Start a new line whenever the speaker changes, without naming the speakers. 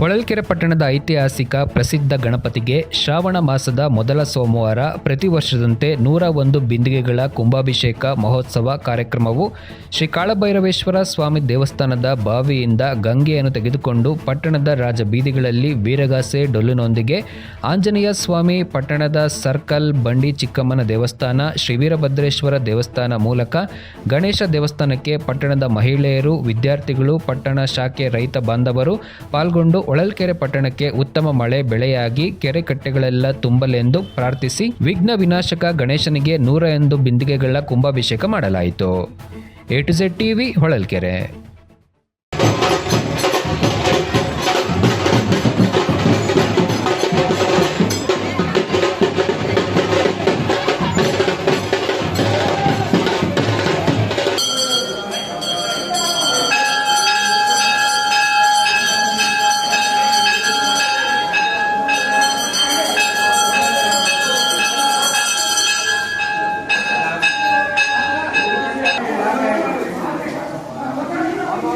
ಹೊಳಲ್ಕೆರೆ ಪಟ್ಟಣದ ಐತಿಹಾಸಿಕ ಪ್ರಸಿದ್ಧ ಗಣಪತಿಗೆ ಶ್ರಾವಣ ಮಾಸದ ಮೊದಲ ಸೋಮವಾರ ಪ್ರತಿ ವರ್ಷದಂತೆ ನೂರ ಒಂದು ಬಿಂದಿಗೆಗಳ ಕುಂಭಾಭಿಷೇಕ ಮಹೋತ್ಸವ ಕಾರ್ಯಕ್ರಮವು ಶ್ರೀ ಕಾಳಭೈರವೇಶ್ವರ ಸ್ವಾಮಿ ದೇವಸ್ಥಾನದ ಬಾವಿಯಿಂದ ಗಂಗೆಯನ್ನು ತೆಗೆದುಕೊಂಡು ಪಟ್ಟಣದ ರಾಜ ಬೀದಿಗಳಲ್ಲಿ ವೀರಗಾಸೆ ಡೊಲ್ಲಿನೊಂದಿಗೆ ಆಂಜನೇಯ ಸ್ವಾಮಿ ಪಟ್ಟಣದ ಸರ್ಕಲ್ ಬಂಡಿ ಚಿಕ್ಕಮ್ಮನ ದೇವಸ್ಥಾನ, ಶ್ರೀ ವೀರಭದ್ರೇಶ್ವರ ದೇವಸ್ಥಾನ ಮೂಲಕ ಗಣೇಶ ದೇವಸ್ಥಾನಕ್ಕೆ ಪಟ್ಟಣದ ಮಹಿಳೆಯರು, ವಿದ್ಯಾರ್ಥಿಗಳು, ಪಟ್ಟಣ ಶಾಖೆ ರೈತ ಬಾಂಧವರು ಪಾಲ್ಗೊಂಡು ಹೊಳಲ್ಕೆರೆ ಪಟ್ಟಣಕ್ಕೆ ಉತ್ತಮ ಮಳೆ ಬೆಳೆಯಾಗಿ ಕೆರೆ ಕಟ್ಟೆಗಳೆಲ್ಲ ತುಂಬಲೆಂದು ಪ್ರಾರ್ಥಿಸಿ ವಿಘ್ನ ವಿನಾಶಕ ಗಣೇಶನಿಗೆ ನೂರ ಎಂದು ಬಿಂದಿಗೆಗಳ ಕುಂಭಾಭಿಷೇಕ ಮಾಡಲಾಯಿತು. A to Z TV Holalkere.